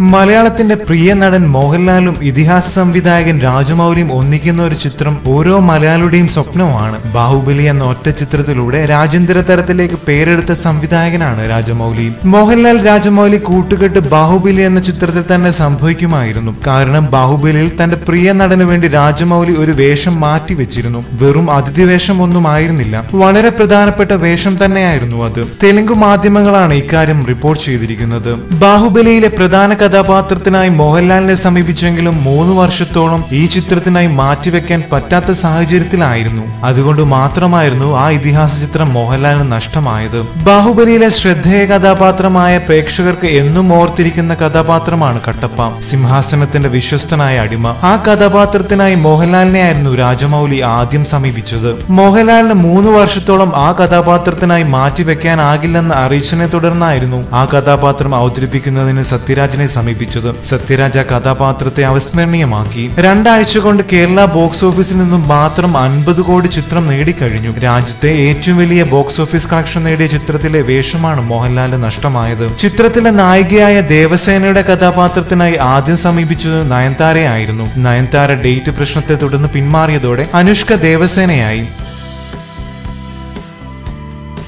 മലയാളത്തിന്റെ പ്രിയ നടൻ മോഹൻലാലും ഇതിഹാസ സംവിധായകൻ രാജമൗലിയും ഒന്നിക്കുന്ന ഒരു ചിത്രം ഓരോ മലയാളിയുടെയും സ്വപ്നമാണ്. ബാഹുബലി എന്ന ഒറ്റ ചിത്രത്തിലൂടെ രാജ്യാന്തര തരത്തിലേക്ക് പേരെടുത്ത സംവിധായകനാണ് രാജമൗലി മോഹൻലാൽ രാജമൗലി കൂട്ടുകെട്ട് ബാഹുബലി എന്ന ചിത്രത്തിൽ തന്നെ സംഭവിക്കുമായിരുന്നു. കാരണം ബാഹുബലിയിൽ തന്റെ പ്രിയ നടന് വേണ്ടി രാജമൗലി ഒരു വേഷം മാറ്റി വെച്ചിരുന്നു. വെറും അതിഥി വേഷം ഒന്നും ആയിരുന്നില്ല. വളരെ പ്രധാനപ്പെട്ട വേഷം തന്നെയായിരുന്നു അത്. തെലുങ്ക് മാധ്യമങ്ങളാണ് ഇക്കാര്യം റിപ്പോർട്ട് ചെയ്തിരിക്കുന്നത്. ബാഹുബലിയിലെ പ്രധാന കഥാപാത്രത്തിനായി മോഹൻലാലിനെ സമീപിച്ചെങ്കിലും മൂന്ന് വർഷത്തോളം ഈ ചിത്രത്തിനായി മാറ്റിവെക്കാൻ പറ്റാത്ത സാഹചര്യത്തിലായിരുന്നു. അതുകൊണ്ട് മാത്രമായിരുന്നു ആ ഇതിഹാസ ചിത്രം മോഹൻലാലിന് നഷ്ടമായത്. ബാഹുബലിയിലെ ശ്രദ്ധേയ കഥാപാത്രമായ പ്രേക്ഷകർക്ക് എന്നും ഓർത്തിരിക്കുന്ന കഥാപാത്രമാണ് കട്ടപ്പ. സിംഹാസനത്തിന്റെ വിശ്വസ്തനായ അടിമ. ആ കഥാപാത്രത്തിനായി മോഹൻലാലിനെ ആയിരുന്നു രാജമൗലി ആദ്യം സമീപിച്ചത്. മോഹൻലാലിന് മൂന്ന് വർഷത്തോളം ആ കഥാപാത്രത്തിനായി മാറ്റിവെക്കാനാകില്ലെന്ന് അറിയിച്ചതിനെ തുടർന്നായിരുന്നു ആ കഥാപാത്രം അവതരിപ്പിക്കുന്നതിന് സത്യരാജിനെ സമീപിച്ചത്. സത്യരാജ കഥാപാത്രത്തെ അവിസ്മരണീയമാക്കി. രണ്ടാഴ്ച കൊണ്ട് കേരള ബോക്സ് ഓഫീസിൽ നിന്നും മാത്രം അൻപത് കോടി ചിത്രം നേടിക്കഴിഞ്ഞു. രാജ്യത്തെ ഏറ്റവും വലിയ ബോക്സ് ഓഫീസ് കളക്ഷൻ നേടിയ ചിത്രത്തിലെ വേഷമാണ് മോഹൻലാലിന് നഷ്ടമായത്. ചിത്രത്തിലെ നായികയായ ദേവസേനയുടെ കഥാപാത്രത്തിനായി ആദ്യം സമീപിച്ചത് നയൻതാരയായിരുന്നു. നയൻതാര ഡേറ്റ് പ്രശ്നത്തെ തുടർന്ന് പിന്മാറിയതോടെ അനുഷ്ക ദേവസേനയായി.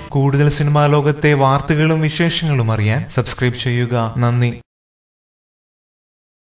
കൂടുതൽ സിനിമാ ലോകത്തെ വാർത്തകളും വിശേഷങ്ങളും അറിയാൻ സബ്സ്ക്രൈബ് ചെയ്യുക. നന്ദി.